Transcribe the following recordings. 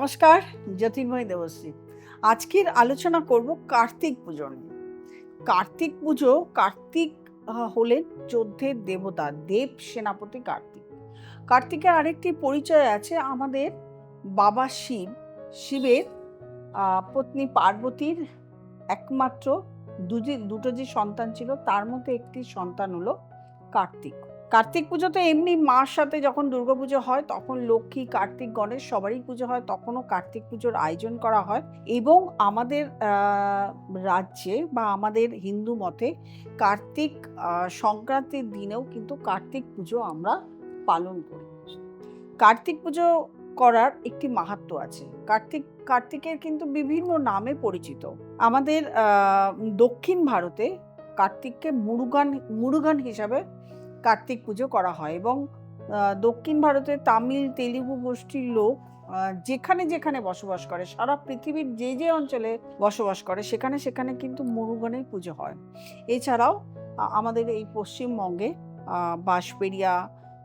নমস্কার, জ্যোতির্ময় দেবশ্রী। আজকের আলোচনা করব কার্তিক পুজো নিয়ে। কার্তিক পুজো, কার্তিক হলেন যুদ্ধের দেবতা, দেব সেনাপতি কার্তিক। কার্তিকের আরেকটি পরিচয় আছে আমাদের বাবা শিব। শিবের পত্নী পার্বতীর একমাত্র দুটো যে সন্তান ছিল, তার মধ্যে একটি সন্তান হলো কার্তিক। কার্তিক পুজো তো এমনি মার সাথে যখন দুর্গাপুজো হয়, তখন লক্ষ্মী, কার্তিক, গণেশ সবারই পুজো হয়, তখনও কার্তিক পুজোর আয়োজন করা হয়। এবং আমাদের রাজ্যে বা আমাদের হিন্দু মতে কার্তিক সংক্রান্তির দিনেও কিন্তু কার্তিক পুজো আমরা পালন করি। কার্তিক পুজো করার একটি মাহাত্ম্য আছে। কার্তিক, কার্তিকের কিন্তু বিভিন্ন নামে পরিচিত। আমাদের দক্ষিণ ভারতে কার্তিককে মুরুগান মুরুগান হিসাবে কার্তিক পুজো করা হয় এবং দক্ষিণ ভারতে তামিল তেলুগু গোষ্ঠীর লোক যেখানে যেখানে বসবাস করে সারা পৃথিবীর যে যে অঞ্চলে বসবাস করে সেখানে সেখানে কিন্তু মুরুগানের পুজো হয়। এছাড়াও আমাদের এই পশ্চিমবঙ্গে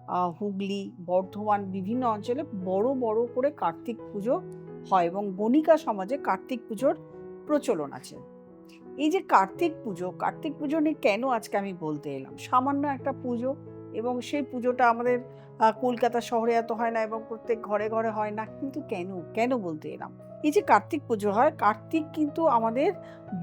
আহ, হুগলি বর্ধমান বিভিন্ন অঞ্চলে বড় বড় করে কার্তিক পুজো হয় এবং গণিকা সমাজে কার্তিক পুজোর প্রচলন আছে। এই যে কার্তিক পুজো কার্তিক পুজো নিয়ে কেন আজকে আমি বলতে এলাম? সামান্য একটা পুজো এবং সেই পুজোটা আমাদের কলকাতা শহরে এত হয় না এবং প্রত্যেক ঘরে ঘরে হয় না, কিন্তু কেন? কেন বলতে এলাম? এই যে কার্তিক পুজো হয়, কার্তিক কিন্তু আমাদের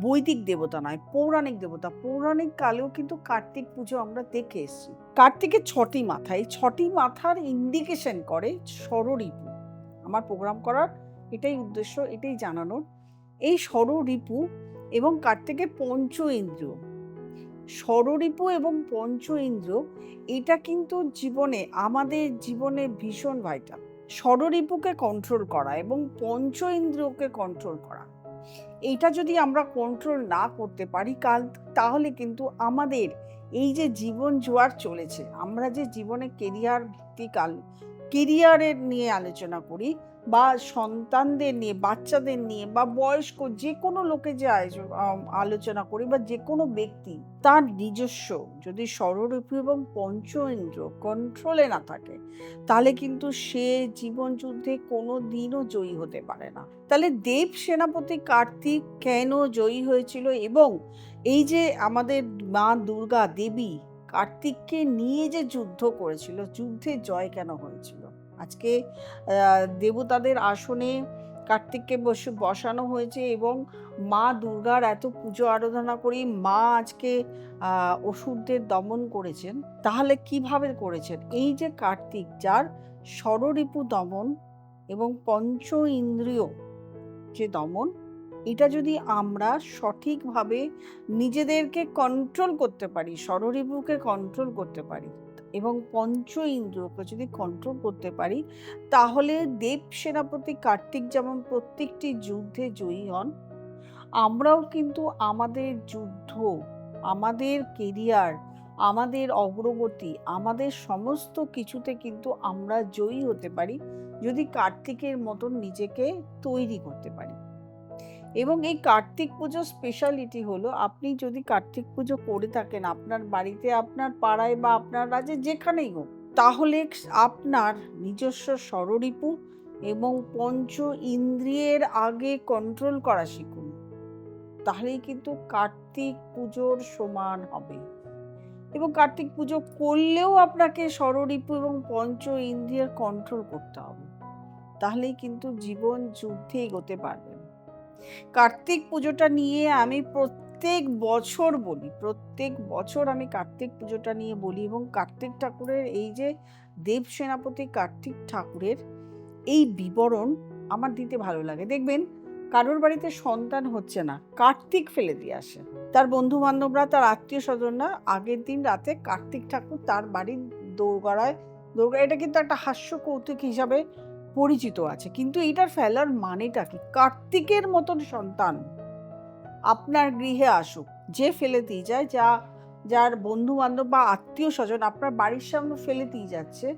বৈদিক দেবতা নয়, পৌরাণিক দেবতা। পৌরাণিক কালেও কিন্তু কার্তিক পুজো আমরা দেখে এসেছি। কার্তিকের ছটি মাথা এই ছটি মাথার ইন্ডিকেশন করে ষড়রিপু আমার প্রোগ্রাম করার এটাই উদ্দেশ্য, এটাই জানানোর। এই ষড়রিপু এবং কার্তিকের পঞ্চ ইন্দ্র। ষড়রিপু এবং পঞ্চ ইন্দ্র, এটা কিন্তু জীবনে, আমাদের জীবনে ভীষণ ভাইটাল ষড়রিপুকে কন্ট্রোল করা এবং পঞ্চ ইন্দ্রকে কন্ট্রোল করা। এইটা যদি আমরা কন্ট্রোল না করতে পারি কাল, তাহলে কিন্তু আমাদের এই যে জীবন জোয়ার চলেছে, আমরা যে জীবনে কেরিয়ার ভিত্তিক আলো কেরিয়ারের নিয়ে আলোচনা করি বা সন্তানদের নিয়ে, বাচ্চাদের নিয়ে বা বয়স্ক যে কোনো লোকে যে আলোচনা করি বা যে কোনো ব্যক্তি তার নিজস্ব যদি স্বরূপী এবং পঞ্চ ইন্দ্র কন্ট্রোলে না থাকে, তাহলে কিন্তু সে জীবন যুদ্ধে কোনো দিনও জয়ী হতে পারে না। তাহলে দেব সেনাপতি কার্তিক কেন জয়ী হয়েছিল এবং এই যে আমাদের মা দুর্গা দেবী কার্তিককে নিয়ে যে যুদ্ধ করেছিল, যুদ্ধে জয় কেন হয়েছিল? আজকে দেবতাদের আসনে কার্তিককে বসে, বসানো হয়েছে এবং মা দুর্গার এত পুজো আরাধনা করি মা আজকে অসুরদের দমন করেছেন, তাহলে কীভাবে করেছেন? এই যে কার্তিক, যার ষড়রিপু দমন এবং পঞ্চ ইন্দ্রিয় যে দমন এটা যদি আমরা সঠিকভাবে নিজেদেরকে কন্ট্রোল করতে পারি ষড়রিপুকে কন্ট্রোল করতে পারি এবং পঞ্চ ইন্দ্রিয়কে যদি কন্ট্রোল করতে পারি, তাহলে দেব সেনাপতি কার্তিক যেমন প্রত্যেকটি যুদ্ধে জয়ী হন, আমরাও কিন্তু আমাদের যুদ্ধ, আমাদের কেরিয়ার আমাদের অগ্রগতি, আমাদের সমস্ত কিছুতে কিন্তু আমরা জয়ী হতে পারি, যদি কার্তিকের মতন নিজেকে তৈরি করতে পারি। এবং এই কার্তিক পুজোর স্পেশালিটি হলো, আপনি যদি কার্তিক পুজো করে থাকেন, আপনার বাড়িতে, আপনার পাড়ায় বা আপনার রাজ্যে যেখানেই হোক, তাহলে আপনার নিজস্ব স্বররিপু এবং পঞ্চ ইন্দ্রিয়ের আগে কন্ট্রোল করা শিখুন। তাহলেই কিন্তু কার্তিক পুজোর সমান হবে। এবং কার্তিক পুজো করলেও আপনাকে স্বররিপু এবং পঞ্চ ইন্দ্রিয়ের কন্ট্রোল করতে হবে। তাহলেই কিন্তু জীবন যুদ্ধে এগোতে পারবেন কার্তিক পুজোটা নিয়ে আমি প্রত্যেক বছর বলি, প্রত্যেক বছর আমি কার্তিক পুজোটা নিয়ে বলি এবং কার্তিক ঠাকুরের এই যে দেব সেনাপতি কার্তিক ঠাকুরের এই বিবরণ আমার দিতে ভালো লাগে। দেখবেন কারোর বাড়িতে সন্তান হচ্ছে না, কার্তিক ফেলে দিয়ে আসে। তার বন্ধু বান্ধবরা তার আত্মীয় স্বজনরা আগের দিন রাতে কার্তিক ঠাকুর তার বাড়ির দৌড়গড়ায় দৌড়া এটা কিন্তু একটা হাস্য কৌতুক হিসাবে পরিচিত আছে, কিন্তু এটার ফেলার মানেটা কি? কার্তিকের মতন সন্তান আপনার গৃহে আসুক, যে ফেলে দিয়ে যায়, যা, যার বন্ধু বান্ধব বা আত্মীয় স্বজন আপনার বাড়ির সামনে ফেলে দিয়ে যাচ্ছে,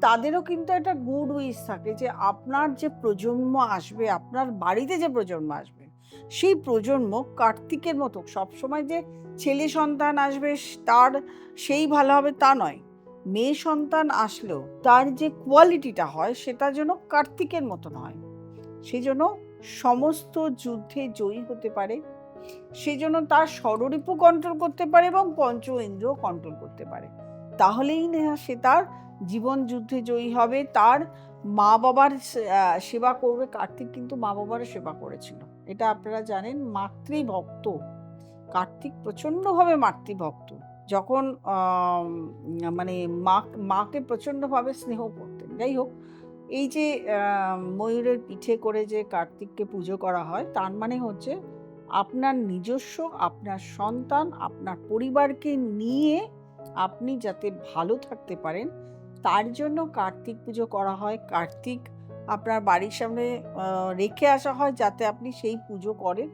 তাদেরও কিন্তু একটা গুড উইস থাকে যে আপনার যে প্রজন্ম আসবে, আপনার বাড়িতে যে প্রজন্ম আসবে, সেই প্রজন্ম কার্তিকের মতো সবসময় যে ছেলে সন্তান আসবে, তার সেই ভালো হবে তা নয়। মেয়ে সন্তান আসলেও তার যে কোয়ালিটিটা হয় সেটা যেন কার্তিকের মতন হয়। সেই জন্য সমস্ত যুদ্ধে জয়ী হতে পারে সেই জন্য তার ষড়রিপু কন্ট্রোল করতে পারে এবং পঞ্চ ইন্দ্র কন্ট্রোল করতে পারে। তাহলেই না সে তার জীবন যুদ্ধে জয়ী হবে, তার মা বাবার সেবা করবে। কার্তিক কিন্তু মা বাবার সেবা করেছিল। এটা আপনারা জানেন, মাতৃভক্ত। কার্তিক প্রচণ্ডভাবে মাতৃভক্ত। যখন মানে মা মাকে প্রচণ্ডভাবে স্নেহ করতেন। যাই হোক, এই যে ময়ূরের পিঠে করে যে কার্তিককে পুজো করা হয়, তার মানে হচ্ছে আপনার নিজস্ব, আপনার সন্তান, আপনার পরিবারকে নিয়ে আপনি যাতে ভালো থাকতে পারেন, তার জন্য কার্তিক পুজো করা হয়। কার্তিক আপনার বাড়ির সামনে রেখে আসা হয় যাতে আপনি সেই পুজো করেন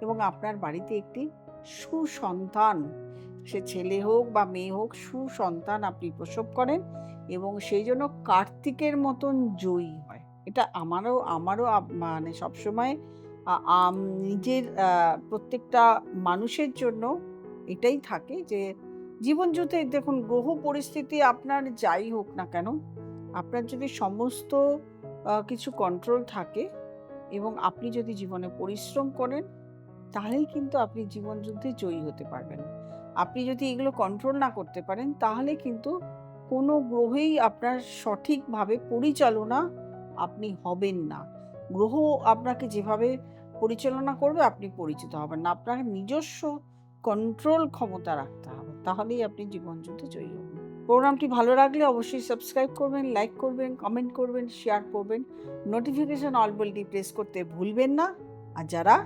এবং আপনার বাড়িতে একটি সুসন্তান সে ছেলে হোক বা মেয়ে হোক, সুসন্তান আপনি প্রসব করেন এবং সেই জন্য কার্তিকের মতন জয়ী হয়। এটা আমারও আমারও মানে সবসময় নিজের প্রত্যেকটা মানুষের জন্য এটাই থাকে যে জীবন যুদ্ধে দেখুন, গ্রহ পরিস্থিতি আপনার যাই হোক না কেন, আপনার যদি সমস্ত কিছু কন্ট্রোল থাকে এবং আপনি যদি জীবনে পরিশ্রম করেন, তাহলেই কিন্তু আপনি জীবন যুদ্ধে জয়ী হতে পারবেন। আপনি যদি এগুলো কন্ট্রোল না করতে পারেন, তাহলে কিন্তু কোনো গ্রহেই আপনার সঠিকভাবে পরিচালনা আপনি হবেন না। গ্রহ আপনাকে যেভাবে পরিচালনা করবে, আপনি পরিচিত হবেন না। আপনার নিজস্ব কন্ট্রোল ক্ষমতা রাখতে হবে। তাহলেই আপনি জীবন যুদ্ধে জয়ী হবেন। প্রোগ্রামটি ভালো লাগলে অবশ্যই সাবস্ক্রাইব করবেন লাইক করবেন কমেন্ট করবেন শেয়ার করবেন। নোটিফিকেশন অল বেলটি প্রেস করতে ভুলবেন না। আর যারা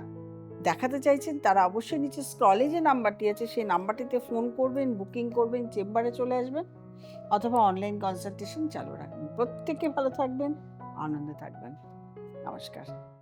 দেখাতে চাইছেন, তারা অবশ্যই নিচে স্ক্রলে যে নাম্বারটি আছে, সেই নাম্বারটিতে ফোন করবেন, বুকিং করবেন, চেম্বারে চলে আসবেন, অথবা অনলাইন কনসালটেশন চালু রাখবেন। প্রত্যেকে ভালো থাকবেন, আনন্দে থাকবেন। নমস্কার।